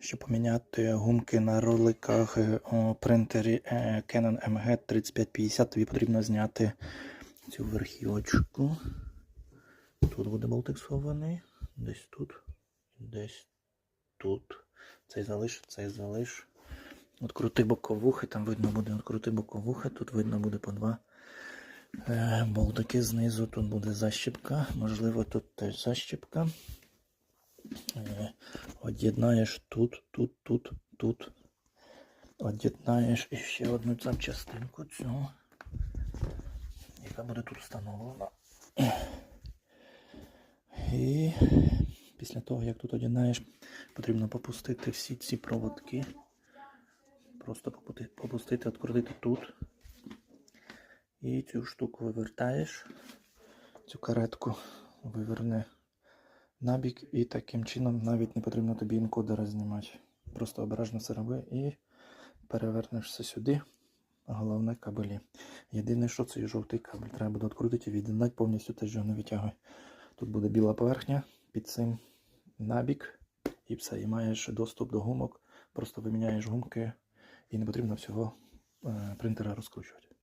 Щоб поміняти гумки на роликах е, у принтері е, Canon MG 3550, тобі потрібно зняти цю верхівочку. Тут буде болтик схований, десь тут, десь тут. Цей залиш, цей залиш. От боковухи, там видно буде от крути боковухи, тут видно буде по два е, болтики знизу, тут буде защіпка, можливо, тут теж защіпка. Е, Од'єднаєш тут, тут, тут, тут. Од'єднаєш ще одну запчастинку цю, яка буде тут встановлена. І після того, як тут од'єднаєш, потрібно попустити всі ці проводки. Просто попустити, відкрутити тут. І цю штуку вивертаєш. Цю каретку виверне набік, і таким чином навіть не потрібно тобі інкодера знімати. Просто обережно це роби і перевернеш все сюди. Головне кабелі. Єдине, що цей жовтий кабель треба буде відкрутити і від'єднати повністю теж його не витягуй. Тут буде біла поверхня, під цим набік, і все. І маєш доступ до гумок. Просто виміняєш гумки і не потрібно всього е, принтера розкручувати.